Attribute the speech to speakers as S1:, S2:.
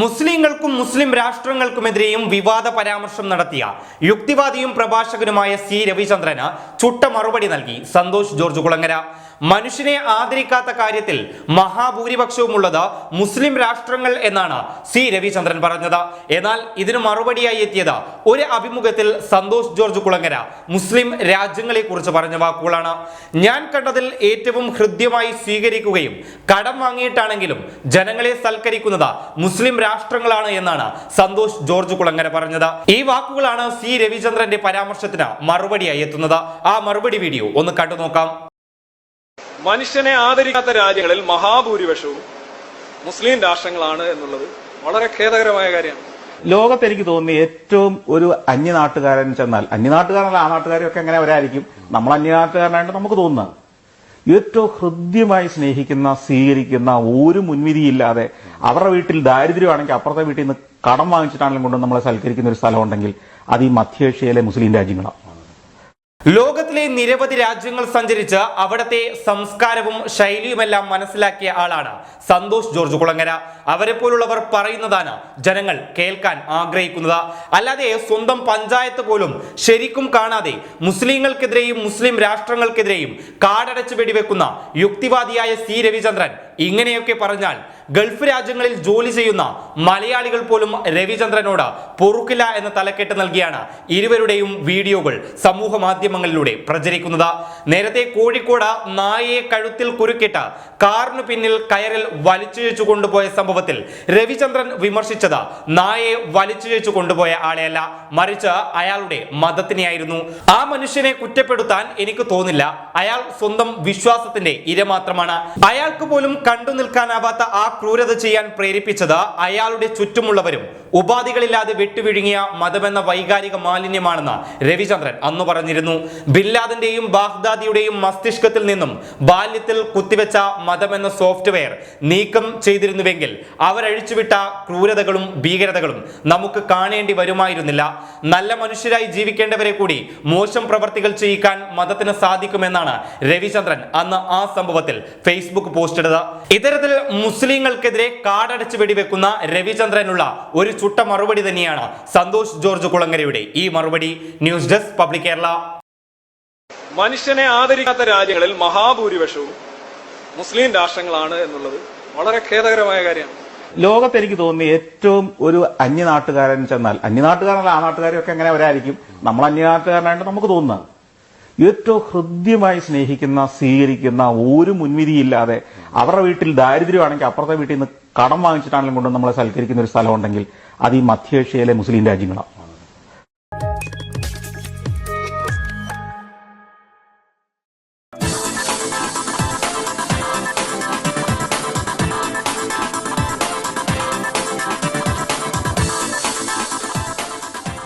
S1: മുസ്ലിങ്ങൾക്കും മുസ്ലിം രാഷ്ട്രങ്ങൾക്കുമെതിരെയും വിവാദ പരാമർശം നടത്തിയ യുക്തിവാദിയും പ്രഭാഷകനുമായ സി രവിചന്ദ്രന് ചുട്ട മറുപടി നൽകി സന്തോഷ് ജോർജ് കുളങ്ങര. മനുഷ്യനെ ആദരിക്കാത്ത കാര്യത്തിൽ മഹാഭൂരിപക്ഷവും മഹാഭൂരിപക്ഷവുമുള്ളത് മുസ്ലിം രാഷ്ട്രങ്ങൾ എന്നാണ് സി രവിചന്ദ്രൻ പറഞ്ഞത്. എന്നാൽ ഇതിന് മറുപടിയായി എത്തിയത് ഒരു അഭിമുഖത്തിൽ സന്തോഷ് ജോർജ് കുളങ്ങര മുസ്ലിം രാജ്യങ്ങളെ കുറിച്ച് പറഞ്ഞ വാക്കുകളാണ്. ഞാൻ കണ്ടതിൽ ഏറ്റവും ഹൃദ്യമായി സ്വീകരിക്കുകയും കടം വാങ്ങിയിട്ടാണെങ്കിലും ജനങ്ങളെ സൽക്കരിക്കുന്നത് മുസ്ലിം രാഷ്ട്രങ്ങളാണ് എന്നാണ് സന്തോഷ് ജോർജ് കുളങ്ങര പറഞ്ഞത്. ഈ വാക്കുകളാണ് സി രവിചന്ദ്രന്റെ പരാമർശത്തിന് മറുപടിയായി എത്തുന്നത്. ആ മറുപടി വീഡിയോ ഒന്ന് കണ്ടു നോക്കാം
S2: മനുഷ്യനെ ആദരിക്കാത്ത രാജ്യങ്ങളിൽ മഹാഭൂരിപക്ഷവും മുസ്ലിം രാഷ്ട്രങ്ങളാണ് എന്നുള്ളത് വളരെ ഖേദകരമായ കാര്യമാണ്.
S3: ലോകത്ത് എനിക്ക് തോന്നി ഏറ്റവും ഒരു അന്യനാട്ടുകാരൻ ചെന്നാൽ അന്യനാട്ടുകാരനല്ല ആ നാട്ടുകാരൊക്കെ എങ്ങനെ അവരായിരിക്കും? നമ്മൾ അന്യനാട്ടുകാരനായിട്ട് നമുക്ക് തോന്നുന്നത് ഏറ്റവും ഹൃദ്യമായി സ്നേഹിക്കുന്ന സ്വീകരിക്കുന്ന ഒരു മുൻവിധിയില്ലാതെ അവരുടെ വീട്ടിൽ ദാരിദ്ര്യമാണെങ്കിൽ അപ്പുറത്തെ വീട്ടിൽ നിന്ന് കടം വാങ്ങിച്ചിട്ടാണെങ്കിലും കൊണ്ട് നമ്മളെ സൽക്കരിക്കുന്ന ഒരു സ്ഥലമുണ്ടെങ്കിൽ അത് ഈ മധ്യേഷ്യയിലെ മുസ്ലിം രാജ്യങ്ങളാണ്.
S1: ലോകത്തിലെ നിരവധി രാജ്യങ്ങൾ സഞ്ചരിച്ച് അവിടത്തെ സംസ്കാരവും ശൈലിയുമെല്ലാം മനസ്സിലാക്കിയ ആളാണ് സന്തോഷ് ജോർജ് കുളങ്ങര. അവരെ പോലുള്ളവർ പറയുന്നതാണ് ജനങ്ങൾ കേൾക്കാൻ ആഗ്രഹിക്കുന്നത്. അല്ലാതെ സ്വന്തം പഞ്ചായത്ത് പോലും ശരിക്കും കാണാതെ മുസ്ലിങ്ങൾക്കെതിരെയും മുസ്ലിം രാഷ്ട്രങ്ങൾക്കെതിരെയും കാടടച്ച് വെടിവെക്കുന്ന യുക്തിവാദിയായ സി രവിചന്ദ്രൻ ഇങ്ങനെയൊക്കെ പറഞ്ഞാൽ ഗൾഫ് രാജ്യങ്ങളിൽ ജോലി ചെയ്യുന്ന മലയാളികൾ പോലും രവിചന്ദ്രനോട് പൊറുക്കില്ല എന്ന തലക്കെട്ട് നൽകിയാണ് ഇരുവരുടെയും വീഡിയോകൾ സമൂഹ മാധ്യമങ്ങളിലൂടെ പ്രചരിക്കുന്നത്. നേരത്തെ കോഴിക്കോട് നായയെ കഴുത്തിൽ കുരുക്കിട്ട് കാറിനു പിന്നിൽ കയറിൽ വലിച്ചിഴച്ചു കൊണ്ടുപോയ സംഭവത്തിൽ രവിചന്ദ്രൻ വിമർശിച്ചത് നായയെ വലിച്ചിഴച്ചു കൊണ്ടുപോയ ആളെയല്ല മറിച്ച് അയാളുടെ മതത്തിനെയായിരുന്നു. ആ മനുഷ്യനെ കുറ്റപ്പെടുത്താൻ എനിക്ക് തോന്നില്ല അയാൾ സ്വന്തം വിശ്വാസത്തിന്റെ ഇര മാത്രമാണ് അയാൾക്ക് പോലും കണ്ടു നിൽക്കാനാവാത്ത ആ ക്രൂരത ചെയ്യാൻ പ്രേരിപ്പിച്ചത് അയാളുടെ ചുറ്റുമുള്ളവരും. ഉപാധികളില്ലാതെ വിട്ടുവിഴുങ്ങിയ മതമെന്ന വൈകാരിക മാലിന്യമാണെന്ന് രവിചന്ദ്രൻ അന്ന് പറഞ്ഞിരുന്നു. ബില്ലാദിന്റെയും ബാഗ്ദാദിയുടെയും മസ്തിഷ്കത്തിൽ നിന്നും ബാല്യത്തിൽ കുത്തിവെച്ച മതമെന്ന സോഫ്റ്റ്വെയർ നീക്കം ചെയ്തിരുന്നുവെങ്കിൽ അവരഴിച്ചുവിട്ട ക്രൂരതകളും ഭീകരതകളും നമുക്ക് കാണേണ്ടി വരുമായിരുന്നില്ല. നല്ല മനുഷ്യരായി ജീവിക്കേണ്ടവരെ കൂടി മോശം പ്രവർത്തികൾ ചെയ്യിക്കാൻ മതത്തിന് സാധിക്കുമെന്നാണ് രവിചന്ദ്രൻ അന്ന് ആ സംഭവത്തിൽ ഫേസ്ബുക്ക് പോസ്റ്റ് ഇട്ടത്. ഇത്തരത്തിൽ മുസ്ലിങ്ങൾക്കെതിരെ കാടടച്ച് വെടിവെക്കുന്ന രവിചന്ദ്രനുള്ള ഒരു ചുട്ട മറുപടി തന്നെയാണ് സന്തോഷ് ജോർജ് കുളങ്ങരയുടെ. ഈ മറുപടി ന്യൂസ് ഡെസ്ക് പബ്ലിക് കേരള.
S2: മനുഷ്യനെ ആദരിക്കാത്ത രാജ്യങ്ങളിൽ മഹാഭൂരിപക്ഷവും മുസ്ലിം രാഷ്ട്രങ്ങളാണ് എന്നുള്ളത് വളരെ ഖേദകരമായ കാര്യമാണ്.
S3: ലോകത്ത് എനിക്ക് തോന്നുന്നു ഏറ്റവും ഒരു അന്യനാട്ടുകാരൻ ചെന്നാൽ അന്യനാട്ടുകാരനല്ല ആ നാട്ടുകാരൊക്കെ എങ്ങനെ അവരായിരിക്കും? നമ്മൾ അന്യനാട്ടുകാരനായിട്ട് നമുക്ക് തോന്നുന്നത്. ഏറ്റവും ഹൃദ്യമായി സ്നേഹിക്കുന്ന സ്വീകരിക്കുന്ന ഒരു മുൻവിധിയില്ലാതെ അവരുടെ വീട്ടിൽ ദാരിദ്ര്യമാണെങ്കിൽ അപ്പുറത്തെ വീട്ടിൽ നിന്ന് കടം വാങ്ങിച്ചിട്ടാണെങ്കിലും കൊണ്ട് നമ്മളെ സൽക്കരിക്കുന്ന ഒരു സ്ഥലമുണ്ടെങ്കിൽ അത് ഈ മധ്യേഷ്യയിലെ മുസ്ലിം രാജ്യങ്ങളാണ്.